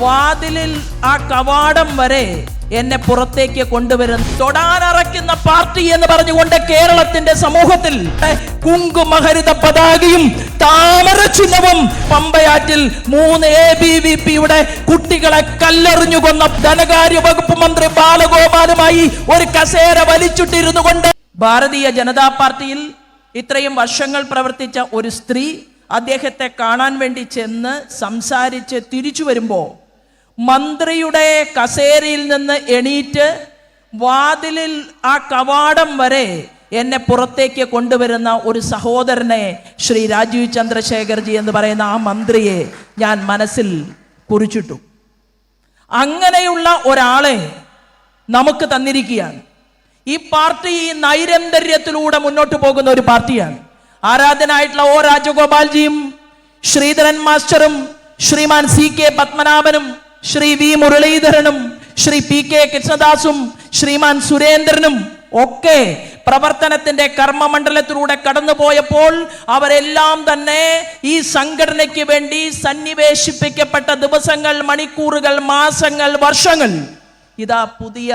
വാതിലിൽ ആ കവാടം വരെ എന്നെ പുറത്തേക്ക് കൊണ്ടുവരുന്നു. തൊടാനറയ്ക്കുന്ന പാർട്ടി എന്ന് പറഞ്ഞുകൊണ്ട് കേരളത്തിന്റെ സമൂഹത്തിൽ കുങ്കുമഹരിത പതാകയും താമര ചിഹ്നവും പമ്പയാറ്റിൽ മൂന്ന് എ ബി വി പിയുടെ കുട്ടികളെ കല്ലെറിഞ്ഞു കൊന്ന ധനകാര്യ വകുപ്പ് മന്ത്രി ബാലഗോപാലുമായി ഒരു കസേര വലിച്ചിട്ടിരുന്നു കൊണ്ട് ഭാരതീയ ജനതാ പാർട്ടിയിൽ ഇത്രയും വർഷങ്ങൾ പ്രവർത്തിച്ച ഒരു സ്ത്രീ അദ്ദേഹത്തെ കാണാൻ വേണ്ടി ചെന്ന് സംസാരിച്ച് തിരിച്ചു വരുമ്പോൾ മന്ത്രിയുടെ കസേരയിൽ നിന്ന് എണീറ്റ് വാതിലിൽ ആ കവാടം വരെ എന്നെ പുറത്തേക്ക് കൊണ്ടുവരുന്ന ഒരു സഹോദരനെ ശ്രീ രാജീവ് ചന്ദ്രശേഖർജി എന്ന് പറയുന്ന ആ മന്ത്രിയെ ഞാൻ മനസ്സിൽ കുറിച്ചിട്ടു. അങ്ങനെയുള്ള ഒരാളെ നമുക്ക് തന്നിരിക്കുകയാണ്. ഈ പാർട്ടി ഈ നൈരന്തര്യത്തിലൂടെ മുന്നോട്ട് പോകുന്ന ഒരു പാർട്ടിയാണ്. ആരാധനായിട്ടുള്ള ഒ രാജഗോപാൽജിയും ശ്രീധരൻ മാസ്റ്ററും ശ്രീമാൻ സി കെ പത്മനാഭനും ശ്രീ വി മുരളീധരനും ശ്രീ പി കെ കൃഷ്ണദാസും ശ്രീമാൻ സുരേന്ദ്രനും ഒക്കെ പ്രവർത്തനത്തിന്റെ കർമ്മമണ്ഡലത്തിലൂടെ കടന്നുപോയപ്പോൾ അവരെല്ലാം തന്നെ ഈ സംഘടനയ്ക്ക് വേണ്ടി സന്നിവേശിപ്പിക്കപ്പെട്ട ദിവസങ്ങൾ മണിക്കൂറുകൾ മാസങ്ങൾ വർഷങ്ങൾ ഇതാ പുതിയ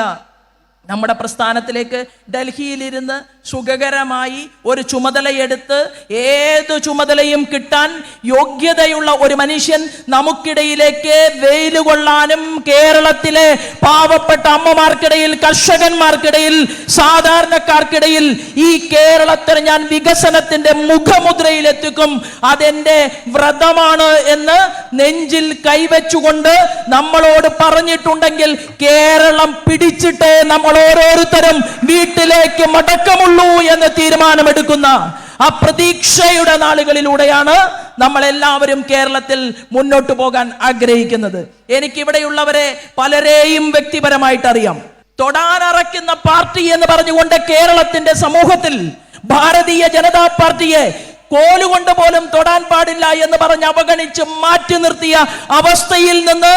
നമ്മുടെ പ്രസ്ഥാനത്തിലേക്ക് ഡൽഹിയിലിരുന്ന് സുഖകരമായി ഒരു ചുമതലയെടുത്ത് ഏത് ചുമതലയും കിട്ടാൻ യോഗ്യതയുള്ള ഒരു മനുഷ്യൻ നമുക്കിടയിലേക്ക് വെയിൽ കൊള്ളാനും കേരളത്തിലെ പാവപ്പെട്ട അമ്മമാർക്കിടയിൽ കർഷകന്മാർക്കിടയിൽ സാധാരണക്കാർക്കിടയിൽ ഈ കേരളത്തിന് ഞാൻ വികസനത്തിന്റെ മുഖമുദ്രയിലെത്തിക്കും. അതെന്റെ വ്രതമാണ് എന്ന് നെഞ്ചിൽ കൈവച്ചുകൊണ്ട് നമ്മളോട് പറഞ്ഞിട്ടുണ്ടെങ്കിൽ കേരളം പിടിച്ചിട്ടേ നമ്മൾ ഓരോരുത്തരും വീട്ടിലേക്ക് മടക്കമുള്ളൂ. എന്ന് തീരുമാനമെടുക്കുന്ന ആ പ്രതീക്ഷയുടെ നാളുകളിലൂടെയാണ് നമ്മൾ എല്ലാവരും കേരളത്തിൽ മുന്നോട്ട് പോകാൻ ആഗ്രഹിക്കുന്നത്. എനിക്കിവിടെയുള്ളവരെ പലരെയും വ്യക്തിപരമായിട്ട് അറിയാം തൊടാനറയ്ക്കുന്ന പാർട്ടി എന്ന് പറഞ്ഞുകൊണ്ട് കേരളത്തിന്റെ സമൂഹത്തിൽ ഭാരതീയ ജനതാ പാർട്ടിയെ കോലുകൊണ്ട് പോലും തൊടാൻ പാടില്ല എന്ന് പറഞ്ഞ് അവഗണിച്ച് മാറ്റി നിർത്തിയ അവസ്ഥയിൽ നിന്ന്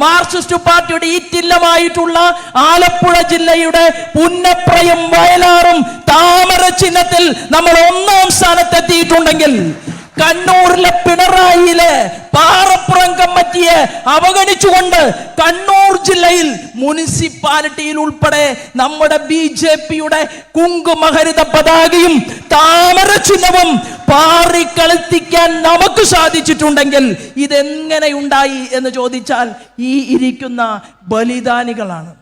മാർക്സിസ്റ്റ് പാർട്ടിയുടെ ഈറ്റില്ലമായിട്ടുള്ള ആലപ്പുഴ ജില്ലയുടെ പുന്നപ്രയും വയലാറും താമര ചിഹ്നത്തിൽ നമ്മൾ ഒന്നാം സ്ഥാനത്തെത്തിയിട്ടുണ്ടെങ്കിൽ കണ്ണൂരിലെ പിണറായിയിലെ പാറപ്പുറം കമ്മിറ്റിയെ അവഗണിച്ചുകൊണ്ട് കണ്ണൂർ ജില്ലയിൽ മുനിസിപ്പാലിറ്റിയിൽ ഉൾപ്പെടെ നമ്മുടെ ബി ജെ പിയുടെ കുങ്കുമഹരിത പതാകയും താമര ചിഹ്നവും പാറി കളിത്തിക്കാൻ നമുക്ക് സാധിച്ചിട്ടുണ്ടെങ്കിൽ ഇതെങ്ങനെ ഉണ്ടായി എന്ന് ചോദിച്ചാൽ ഈ ഇരിക്കുന്ന ബലിദാനികളാണ്.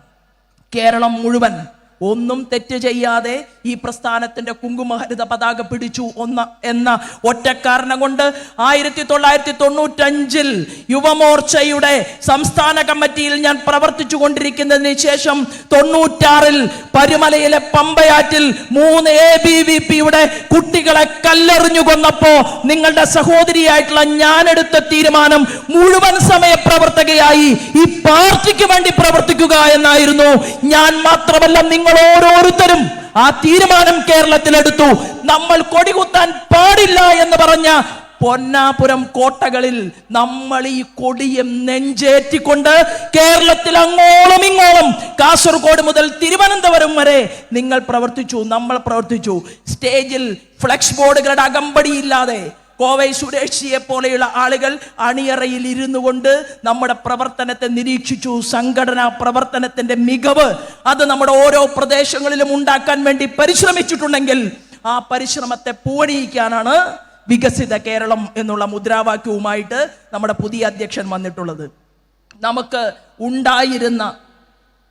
കേരളം മുഴുവൻ ഒന്നും തെറ്റ് ചെയ്യാതെ ഈ പ്രസ്ഥാനത്തിന്റെ കുങ്കുമഹരിത പതാക പിടിച്ചു ഒന്ന എന്ന ഒറ്റ കാരണം കൊണ്ട് ആയിരത്തി തൊള്ളായിരത്തി തൊണ്ണൂറ്റഞ്ചിൽ യുവമോർച്ചയുടെ സംസ്ഥാന കമ്മിറ്റിയിൽ ഞാൻ പ്രവർത്തിച്ചു കൊണ്ടിരിക്കുന്നതിന് ശേഷം തൊണ്ണൂറ്റാറിൽ പരുമലയിലെ പമ്പയാറ്റിൽ മൂന്ന് എ ബി വി പിയുടെ കുട്ടികളെ കല്ലെറിഞ്ഞു കൊന്നപ്പോ നിങ്ങളുടെ സഹോദരിയായിട്ടുള്ള ഞാൻ എടുത്ത തീരുമാനം മുഴുവൻ സമയ പ്രവർത്തകയായി ഈ പാർട്ടിക്ക് വേണ്ടി പ്രവർത്തിക്കുക എന്നായിരുന്നു. ഞാൻ മാത്രമല്ല നിങ്ങൾ ഓരോരുത്തരും ആ തീരുമാനം കേരളത്തിൽ എടുത്തു നമ്മൾ കൊടികുത്താൻ പാടില്ല എന്ന് പറഞ്ഞ പൊന്നാപുരം കോട്ടകളിൽ നമ്മൾ ഈ കൊടിയും നെഞ്ചേറ്റിക്കൊണ്ട് കേരളത്തിൽ അങ്ങോളം ഇങ്ങോളം കാസർഗോഡ് മുതൽ തിരുവനന്തപുരം വരെ നിങ്ങൾ പ്രവർത്തിച്ചു നമ്മൾ പ്രവർത്തിച്ചു. സ്റ്റേജിൽ ഫ്ലെക്സ് ബോർഡുകളുടെ അകമ്പടിയില്ലാതെ കോവൈ സുരേഷിയെ പോലെയുള്ള ആളുകൾ അണിയറയിൽ ഇരുന്നു കൊണ്ട് നമ്മുടെ പ്രവർത്തനത്തെ നിരീക്ഷിച്ചു. സംഘടനാ പ്രവർത്തനത്തിന്റെ മികവ് അത് നമ്മുടെ ഓരോ പ്രദേശങ്ങളിലും ഉണ്ടാക്കാൻ വേണ്ടി പരിശ്രമിച്ചിട്ടുണ്ടെങ്കിൽ ആ പരിശ്രമത്തെ പൂവണിയിക്കാനാണ് വികസിത കേരളം എന്നുള്ള മുദ്രാവാക്യവുമായിട്ട് നമ്മുടെ പുതിയ അധ്യക്ഷൻ വന്നിട്ടുള്ളത്. നമുക്ക് ഉണ്ടായിരുന്ന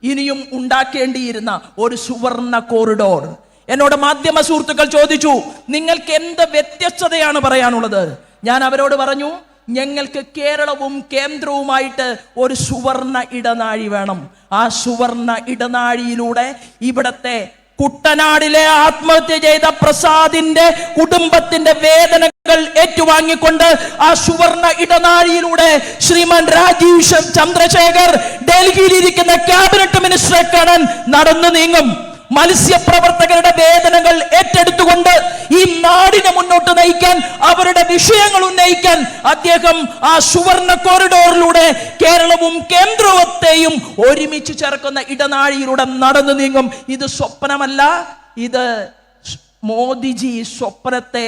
ഇനിയും ഉണ്ടാക്കേണ്ടിയിരുന്ന ഒരു സുവർണ കോറിഡോർ എന്നോട് മാധ്യമ സുഹൃത്തുക്കൾ ചോദിച്ചു നിങ്ങൾക്ക് എന്ത് വ്യത്യസ്തതയാണ് പറയാനുള്ളത്? ഞാൻ അവരോട് പറഞ്ഞു ഞങ്ങൾക്ക് കേരളവും കേന്ദ്രവുമായിട്ട് ഒരു സുവർണ ഇടനാഴി വേണം. ആ സുവർണ ഇടനാഴിയിലൂടെ ഇവിടത്തെ കുട്ടനാടിലെ ആത്മഹത്യ ചെയ്ത പ്രസാദിന്റെ കുടുംബത്തിന്റെ വേദനകൾ ഏറ്റുവാങ്ങിക്കൊണ്ട് ആ സുവർണ ഇടനാഴിയിലൂടെ ശ്രീമാൻ രാജീവ് ചന്ദ്രശേഖർ ഡൽഹിയിൽ ഇരിക്കുന്ന ക്യാബിനറ്റ് മിനിസ്റ്ററെ കാണാൻ നടന്നു നീങ്ങും. മത്സ്യപ്രവർത്തകരുടെ വേദനകൾ ഏറ്റെടുത്തുകൊണ്ട് ഈ നാടിനെ മുന്നോട്ട് നയിക്കാൻ അവരുടെ വിഷയങ്ങൾ ഉന്നയിക്കാൻ അദ്ദേഹം ആ സുവർണ കോറിഡോറിലൂടെ കേരളവും കേന്ദ്രത്തെയും ഒരുമിച്ച് ചേർക്കുന്ന ഇടനാഴിയിലൂടെ നടന്നു നീങ്ങും. ഇത് സ്വപ്നമല്ല ഇത് മോദിജി സ്വപ്നത്തെ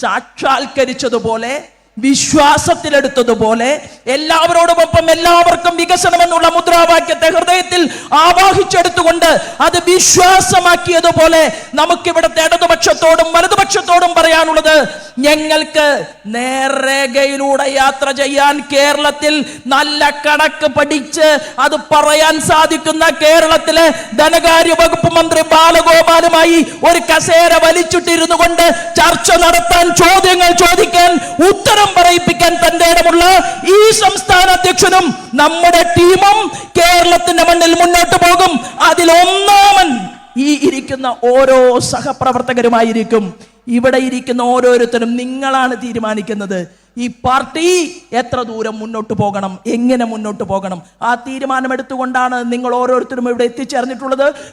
സാക്ഷാത്കരിച്ചതുപോലെ വിശ്വാസത്തിലെടുത്തതുപോലെ എല്ലാവരോടുമൊപ്പം എല്ലാവർക്കും വികസനം എന്നുള്ള മുദ്രാവാക്യത്തെ ഹൃദയത്തിൽ ആവാഹിച്ചെടുത്തുകൊണ്ട് അത് വിശ്വാസമാക്കിയതുപോലെ നമുക്കിവിടുത്തെ ഇടതുപക്ഷത്തോടും വലതുപക്ഷത്തോടും പറയാനുള്ളത് ഞങ്ങൾക്ക് നേർരേഖയിലൂടെ യാത്ര ചെയ്യാൻ കേരളത്തിൽ നല്ല കണക്ക് പഠിച്ച് അത് പറയാൻ സാധിക്കുന്ന കേരളത്തിലെ ധനകാര്യ വകുപ്പ് മന്ത്രി ബാലഗോപാലുമായി ഒരു കസേര വലിച്ചിട്ടിരുന്നു കൊണ്ട് ചർച്ച നടത്താൻ ചോദ്യങ്ങൾ ചോദിക്കാൻ ഉത്തരം പറയിപ്പിക്കാൻ തന്റെ ഇടമുള്ള ഈ സംസ്ഥാന അധ്യക്ഷനും നമ്മുടെ ടീമും കേരളത്തിന്റെ മണ്ണിൽ മുന്നോട്ട് പോകും. അതിൽ ഒന്നാമൻ ഈ ഇരിക്കുന്ന ഓരോ സഹപ്രവർത്തകരുമായിരിക്കും. ഇവിടെ ഇരിക്കുന്ന ഓരോരുത്തരും നിങ്ങളാണ് തീരുമാനിക്കുന്നത്. ഈ പാർട്ടി എത്ര ദൂരം മുന്നോട്ട് പോകണം? എങ്ങനെ മുന്നോട്ട് പോകണം? ആ തീരുമാനമെടുത്തുകൊണ്ടാണ് നിങ്ങൾ ഓരോരുത്തരും ഇവിടെ എത്തിച്ചേർന്നിട്ടുള്ളത്.